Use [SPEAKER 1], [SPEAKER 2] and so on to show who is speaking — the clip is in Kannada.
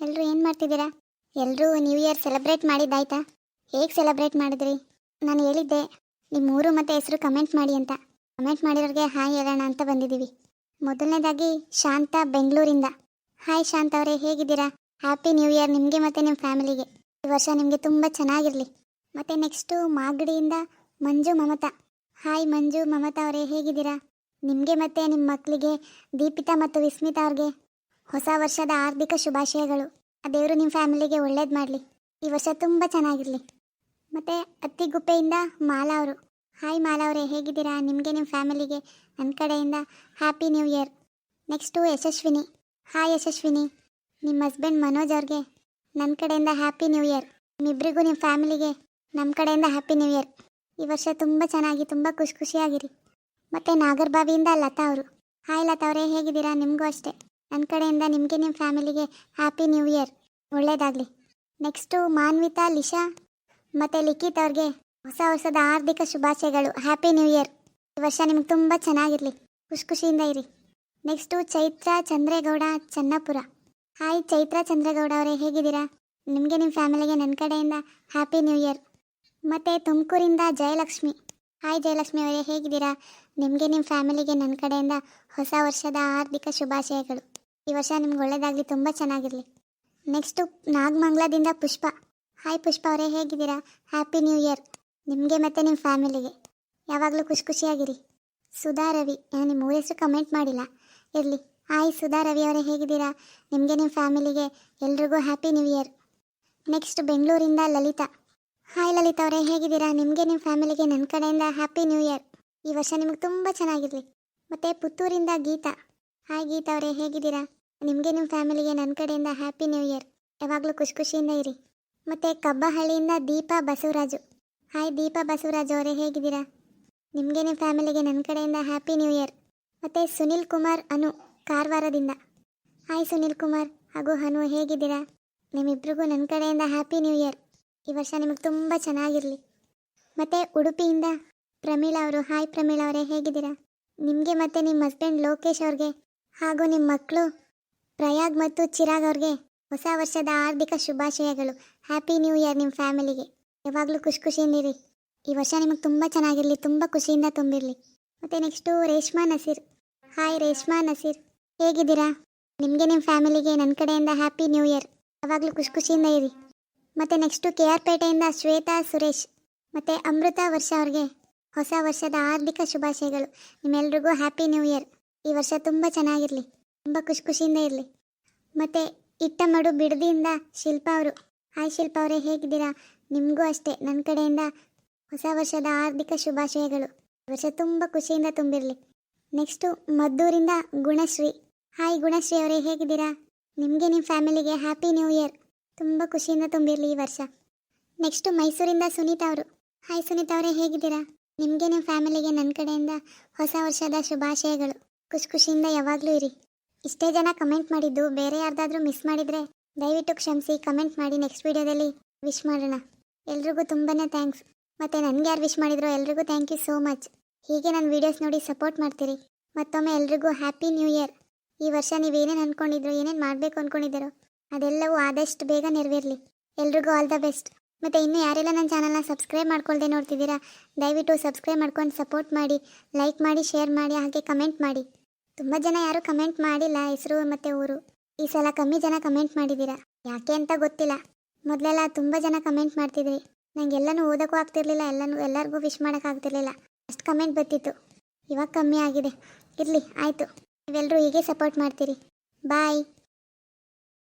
[SPEAKER 1] ಎಲ್ಲರೂ ಏನು ಮಾಡ್ತಿದ್ದೀರಾ? ಎಲ್ಲರೂ ನ್ಯೂ ಇಯರ್ ಸೆಲೆಬ್ರೇಟ್ ಮಾಡಿದ್ದಾಯ್ತಾ? ಹೇಗೆ ಸೆಲೆಬ್ರೇಟ್ ಮಾಡಿದ್ರಿ? ನಾನು ಹೇಳಿದ್ದೆ ನಿಮ್ಮ ಊರು ಮತ್ತು ಹೆಸರು ಕಮೆಂಟ್ ಮಾಡಿ ಅಂತ. ಕಮೆಂಟ್ ಮಾಡಿರೋರಿಗೆ ಹಾಯ್ ಹೇಳೋಣ ಅಂತ ಬಂದಿದ್ದೀವಿ. ಮೊದಲನೇದಾಗಿ ಶಾಂತ ಬೆಂಗಳೂರಿಂದ. ಹಾಯ್ ಶಾಂತ ಅವರೇ, ಹೇಗಿದ್ದೀರಾ? ಹ್ಯಾಪಿ ನ್ಯೂ ಇಯರ್ ನಿಮಗೆ ಮತ್ತು ನಿಮ್ಮ ಫ್ಯಾಮಿಲಿಗೆ. ಈ ವರ್ಷ ನಿಮಗೆ ತುಂಬ ಚೆನ್ನಾಗಿರಲಿ. ಮತ್ತು ನೆಕ್ಸ್ಟು ಮಾಗಡಿಯಿಂದ ಮಂಜು ಮಮತಾ. ಹಾಯ್ ಮಂಜು ಮಮತಾ ಅವರೇ, ಹೇಗಿದ್ದೀರಾ? ನಿಮಗೆ ಮತ್ತು ನಿಮ್ಮ ಮಕ್ಕಳಿಗೆ ದೀಪಿತಾ ಮತ್ತು ವಿಸ್ಮಿತಾ ಅವ್ರಿಗೆ ಹೊಸ ವರ್ಷದ ಆರ್ಥಿಕ ಶುಭಾಶಯಗಳು. ಆ ದೇವರು ನಿಮ್ಮ ಫ್ಯಾಮಿಲಿಗೆ ಒಳ್ಳೇದು ಮಾಡಲಿ. ಈ ವರ್ಷ ತುಂಬ ಚೆನ್ನಾಗಿರಲಿ. ಮತ್ತು ಅತ್ತಿಗುಪ್ಪೆಯಿಂದ ಮಾಲಾ ಅವರು. ಹಾಯ್ ಮಾಲಾ ಅವರೇ, ಹೇಗಿದ್ದೀರಾ? ನಿಮಗೆ ನಿಮ್ಮ ಫ್ಯಾಮಿಲಿಗೆ ನನ್ನ ಕಡೆಯಿಂದ happy new year next Yashaswini. Hi Yashaswini. ನಿಮ್ಮ ಹಸ್ಬೆಂಡ್ ಮನೋಜ್ ಅವ್ರಿಗೆ ನನ್ನ ಕಡೆಯಿಂದ ಹ್ಯಾಪಿ ನ್ಯೂ ಇಯರ್ ನಿಮ್ಮಿಬ್ಬರಿಗೂ ನಿಮ್ಮ ಫ್ಯಾಮಿಲಿಗೆ ನಮ್ಮ ಕಡೆಯಿಂದ ಹ್ಯಾಪಿ ನ್ಯೂ ಇಯರ್ ಈ ವರ್ಷ ತುಂಬ ಚೆನ್ನಾಗಿ, ತುಂಬ ಖುಷಿ ಖುಷಿಯಾಗಿರಿ. ಮತ್ತು ನಾಗರ್ಬಾವಿಯಿಂದ ಲತಾ ಅವರು. ಹಾಯ್ ಲತಾ ಅವರೇ, ಹೇಗಿದ್ದೀರಾ? ನಿಮಗೂ ಅಷ್ಟೇ. ನನ್ನ ಕಡೆಯಿಂದ ನಿಮಗೆ ನಿಮ್ಮ ಫ್ಯಾಮಿಲಿಗೆ ಹ್ಯಾಪಿ ನ್ಯೂ ಇಯರ್ ಒಳ್ಳೆಯದಾಗಲಿ ನೆಕ್ಸ್ಟು ಮಾನ್ವಿತಾ, ಲಿಶಾ ಮತ್ತು ಲಿಖಿತ್ ಅವ್ರಿಗೆ ಹೊಸ ವರ್ಷದ ಹಾರ್ದಿಕ ಶುಭಾಶಯಗಳು. ಹ್ಯಾಪಿ ನ್ಯೂ ಇಯರ್ ಈ ವರ್ಷ ನಿಮ್ಗೆ ತುಂಬ ಚೆನ್ನಾಗಿರಲಿ. ಖುಷಿ ಖುಷಿಯಿಂದ ಇರಿ. ನೆಕ್ಸ್ಟು ಚೈತ್ರ ಚಂದ್ರೇಗೌಡ, ಚನ್ನಪುರ. ಹಾಯ್ ಚೈತ್ರ ಚಂದ್ರೇಗೌಡ ಅವರೇ, ಹೇಗಿದ್ದೀರಾ? ನಿಮಗೆ ನಿಮ್ಮ ಫ್ಯಾಮಿಲಿಗೆ ನನ್ನ ಕಡೆಯಿಂದ ಹ್ಯಾಪಿ ನ್ಯೂ ಇಯರ್ ಮತ್ತು ತುಮಕೂರಿಂದ ಜಯಲಕ್ಷ್ಮಿ. ಹಾಯ್ ಜಯಲಕ್ಷ್ಮಿ ಅವರೇ, ಹೇಗಿದ್ದೀರಾ? ನಿಮಗೆ ನಿಮ್ಮ ಫ್ಯಾಮಿಲಿಗೆ ನನ್ನ ಕಡೆಯಿಂದ ಹೊಸ ವರ್ಷದ ಹಾರ್ದಿಕ ಶುಭಾಶಯಗಳು. ಈ ವರ್ಷ ನಿಮ್ಗೆ ಒಳ್ಳೇದಾಗಲಿ, ತುಂಬ ಚೆನ್ನಾಗಿರಲಿ. ನೆಕ್ಸ್ಟು ನಾಗಮಂಗ್ಲದಿಂದ ಪುಷ್ಪ. ಹಾಯ್ ಪುಷ್ಪ ಅವರೇ, ಹೇಗಿದ್ದೀರಾ? ಹ್ಯಾಪಿ ನ್ಯೂ ಇಯರ್ ನಿಮಗೆ ಮತ್ತು ನಿಮ್ಮ ಫ್ಯಾಮಿಲಿಗೆ. ಯಾವಾಗಲೂ ಖುಷಿ ಖುಷಿಯಾಗಿರಿ. ಸುಧಾ ರವಿ ನಿಮ್ಮ ಊರ ಹೆಸರು ಕಮೆಂಟ್ ಮಾಡಿಲ್ಲ. ಇರಲಿ. ಹಾಯ್ ಸುಧಾ ರವಿ ಅವರೇ, ಹೇಗಿದ್ದೀರಾ? ನಿಮಗೆ ನಿಮ್ಮ ಫ್ಯಾಮಿಲಿಗೆ ಎಲ್ರಿಗೂ ಹ್ಯಾಪಿ ನ್ಯೂ ಇಯರ್ ನೆಕ್ಸ್ಟ್ ಬೆಂಗಳೂರಿಂದ ಲಲಿತಾ. ಹಾಯ್ ಲಲಿತಾ ಅವರೇ, ಹೇಗಿದ್ದೀರಾ? ನಿಮಗೆ ನಿಮ್ಮ ಫ್ಯಾಮಿಲಿಗೆ ನನ್ನ ಕಡೆಯಿಂದ ಹ್ಯಾಪಿ ನ್ಯೂ ಇಯರ್ ಈ ವರ್ಷ ನಿಮಗೆ ತುಂಬ ಚೆನ್ನಾಗಿರಲಿ. ಮತ್ತು ಪುತ್ತೂರಿಂದ ಗೀತಾ. ಹಾಯ್ ಗೀತಾ ಅವರೇ, ಹೇಗಿದ್ದೀರಾ? ನಿಮಗೆ ನಿಮ್ಮ ಫ್ಯಾಮಿಲಿಗೆ ನನ್ನ ಕಡೆಯಿಂದ ಹ್ಯಾಪಿ ನ್ಯೂ ಇಯರ್ ಯಾವಾಗಲೂ ಖುಷಿ ಖುಷಿಯಿಂದ ಇರಿ. ಮತ್ತು ಕಬ್ಬಹಳ್ಳಿಯಿಂದ ದೀಪಾ ಬಸವರಾಜು. ಹಾಯ್ ದೀಪಾ ಬಸವರಾಜು ಅವರೇ, ಹೇಗಿದ್ದೀರಾ? ನಿಮಗೆ ನಿಮ್ಮ ಫ್ಯಾಮಿಲಿಗೆ ನನ್ನ ಕಡೆಯಿಂದ ಹ್ಯಾಪಿ ನ್ಯೂ ಇಯರ್ ಮತ್ತು ಸುನಿಲ್ ಕುಮಾರ್ ಅನು, ಕಾರವಾರದಿಂದ. ಹಾಯ್ ಸುನಿಲ್ ಕುಮಾರ್, ಹಾಗೂ ಅನು, ಹೇಗಿದ್ದೀರಾ? ನಿಮ್ಮಿಬ್ರಿಗೂ ನನ್ನ ಕಡೆಯಿಂದ ಹ್ಯಾಪಿ ನ್ಯೂ ಇಯರ್ ಈ ವರ್ಷ ನಿಮಗೆ ತುಂಬ ಚೆನ್ನಾಗಿರಲಿ. ಮತ್ತು ಉಡುಪಿಯಿಂದ ಪ್ರಮೀಳಾ ಅವರು, ಹಾಯ್ ಪ್ರಮೀಳಾ ಅವರೇ, ಹೇಗಿದ್ದೀರಾ? ನಿಮಗೆ ಮತ್ತು ನಿಮ್ಮ ಹಸ್ಬೆಂಡ್ ಲೋಕೇಶ್ ಅವ್ರಿಗೆ ಹಾಗೂ ನಿಮ್ಮ ಮಕ್ಕಳು ಪ್ರಯಾಗ್ ಮತ್ತು ಚಿರಾಗ್ ಅವ್ರಿಗೆ ಹೊಸ ವರ್ಷದ ಹಾರ್ದಿಕ ಶುಭಾಶಯಗಳು. ಹ್ಯಾಪಿ ನ್ಯೂ ಇಯರ್ ನಿಮ್ಮ ಫ್ಯಾಮಿಲಿಗೆ. ಯಾವಾಗಲೂ ಖುಷಿ ಖುಷಿಯಿಂದಿರಿ ಈ ವರ್ಷ ನಿಮಗೆ ತುಂಬ ಚೆನ್ನಾಗಿರಲಿ, ತುಂಬ ಖುಷಿಯಿಂದ ತುಂಬಿರಲಿ. ಮತ್ತು ನೆಕ್ಸ್ಟು ರೇಷ್ಮಾ ನಸೀರ್. ಹಾಯ್ ರೇಷ್ಮಾ ನಸೀರ್. ಹೇಗಿದ್ದೀರಾ? ನಿಮಗೆ ನಿಮ್ಮ ಫ್ಯಾಮಿಲಿಗೆ ನನ್ನ ಕಡೆಯಿಂದ ಹ್ಯಾಪಿ ನ್ಯೂ ಇಯರ್. ಯಾವಾಗಲೂ ಖುಷಿ ಖುಷಿಯಿಂದ ಇರಿ. ಮತ್ತು ನೆಕ್ಸ್ಟು ಕೆ ಆರ್ ಪೇಟೆಯಿಂದ ಶ್ವೇತಾ ಸುರೇಶ್. ಮತ್ತು ಅಮೃತ ವರ್ಷ ಅವ್ರಿಗೆ ಹೊಸ ವರ್ಷದ ಹಾರ್ದಿಕ ಶುಭಾಶಯಗಳು. ನಿಮ್ಮೆಲ್ರಿಗೂ ಹ್ಯಾಪಿ ನ್ಯೂ ಇಯರ್. ಈ ವರ್ಷ ತುಂಬ ಚೆನ್ನಾಗಿರಲಿ. ತುಂಬ ಖುಷಿ ಖುಷಿಯಿಂದ ಇರಲಿ. ಮತ್ತು ಇಟ್ಟಮಡು ಬಿಡದಿಯಿಂದ ಶಿಲ್ಪ ಅವರು. ಹಾಯ್ ಶಿಲ್ಪ ಅವರೇ, ಹೇಗಿದ್ದೀರಾ? ನಿಮಗೂ ಅಷ್ಟೇ. ನನ್ನ ಕಡೆಯಿಂದ ಹೊಸ ವರ್ಷದ ಹಾರ್ದಿಕ ಶುಭಾಶಯಗಳು. ಈ ವರ್ಷ ತುಂಬ ಖುಷಿಯಿಂದ ತುಂಬಿರಲಿ. ನೆಕ್ಸ್ಟು ಮದ್ದೂರಿಂದ ಗುಣಶ್ರೀ. ಹಾಯ್ ಗುಣಶ್ರೀ ಅವರೇ, ಹೇಗಿದ್ದೀರಾ? ನಿಮಗೆ ನಿಮ್ಮ ಫ್ಯಾಮಿಲಿಗೆ ಹ್ಯಾಪಿ ನ್ಯೂ ಇಯರ್. ತುಂಬ ಖುಷಿಯಿಂದ ತುಂಬಿರಲಿ ಈ ವರ್ಷ. ನೆಕ್ಸ್ಟು ಮೈಸೂರಿಂದ ಸುನೀತಾ ಅವರು. ಹಾಯ್ ಸುನೀತಾ ಅವರೇ, ಹೇಗಿದ್ದೀರಾ? ನಿಮಗೆ ನಿಮ್ಮ ಫ್ಯಾಮಿಲಿಗೆ ನನ್ನ ಕಡೆಯಿಂದ ಹೊಸ ವರ್ಷದ ಶುಭಾಶಯಗಳು. ಖುಷಿ ಖುಷಿಯಿಂದ ಯಾವಾಗಲೂ ಇರಿ. ಇಷ್ಟೇ ಜನ ಕಮೆಂಟ್ ಮಾಡಿದ್ದು ಬೇರೆ ಯಾರ್ದಾದ್ರೂ ಮಿಸ್ ಮಾಡಿದರೆ ದಯವಿಟ್ಟು ಕ್ಷಮಿಸಿ ಕಮೆಂಟ್ ಮಾಡಿ ನೆಕ್ಸ್ಟ್ ವಿಡಿಯೋದಲ್ಲಿ. ವಿಶ್ ಮಾಡೋಣ. ಎಲ್ರಿಗೂ ತುಂಬಾ ಥ್ಯಾಂಕ್ಸ್. ಮತ್ತು ನನಗೆ ಯಾರು ವಿಶ್ ಮಾಡಿದ್ರು ಎಲ್ರಿಗೂ ಥ್ಯಾಂಕ್ ಯು ಸೋ ಮಚ್. ಹೀಗೆ ನನ್ನ ವೀಡಿಯೋಸ್ ನೋಡಿ ಸಪೋರ್ಟ್ ಮಾಡ್ತೀರಿ. ಮತ್ತೊಮ್ಮೆ ಎಲ್ರಿಗೂ ಹ್ಯಾಪಿ ನ್ಯೂ ಇಯರ್. ಈ ವರ್ಷ ನೀವೇನೇನು ಅಂದ್ಕೊಂಡಿದ್ರು ಏನೇನು ಮಾಡಬೇಕು ಅಂದ್ಕೊಂಡಿದ್ದೀರೋ ಅದೆಲ್ಲವೂ ಆದಷ್ಟು ಬೇಗ ನೆರವೇರಲಿ. ಎಲ್ರಿಗೂ ಆಲ್ ದ ಬೆಸ್ಟ್. ಮತ್ತು ಇನ್ನೂ ಯಾರೆಲ್ಲ ನನ್ನ ಚಾನಲ್ನ ಸಬ್ಸ್ಕ್ರೈಬ್ ಮಾಡ್ಕೊಳ್ದೆ ನೋಡ್ತಿದ್ದೀರಾ, ದಯವಿಟ್ಟು ಸಬ್ಸ್ಕ್ರೈಬ್ ಮಾಡ್ಕೊಂಡು ಸಪೋರ್ಟ್ ಮಾಡಿ, ಲೈಕ್ ಮಾಡಿ, ಶೇರ್ ಮಾಡಿ, ಹಾಗೆ ಕಮೆಂಟ್ ಮಾಡಿ. ತುಂಬ ಜನ ಯಾರೂ ಕಮೆಂಟ್ ಮಾಡಿಲ್ಲ ಹೆಸರು ಮತ್ತು ಊರು. ಈ ಸಲ ಕಮ್ಮಿ ಜನ ಕಮೆಂಟ್ ಮಾಡಿದ್ದೀರಾ? ಯಾಕೆ ಅಂತ ಗೊತ್ತಿಲ್ಲ. ಮೊದಲೆಲ್ಲ ತುಂಬ ಜನ ಕಮೆಂಟ್ ಮಾಡ್ತಿದ್ರಿ. ನಂಗೆ ಎಲ್ಲನೂ ಓದೋಕ್ಕೂ ಆಗ್ತಿರ್ಲಿಲ್ಲ, ಎಲ್ಲನೂ, ಎಲ್ಲರಿಗೂ ವಿಶ್ ಮಾಡೋಕ್ಕಾಗ್ತಿರ್ಲಿಲ್ಲ ಅಷ್ಟು ಕಮೆಂಟ್ ಬರ್ತಿತ್ತು. ಇವಾಗ ಕಮ್ಮಿ ಆಗಿದೆ. ಇರಲಿ, ಆಯಿತು. ನೀವೆಲ್ಲರೂ ಹೀಗೆ ಸಪೋರ್ಟ್ ಮಾಡ್ತೀರಿ. ಬಾಯ್.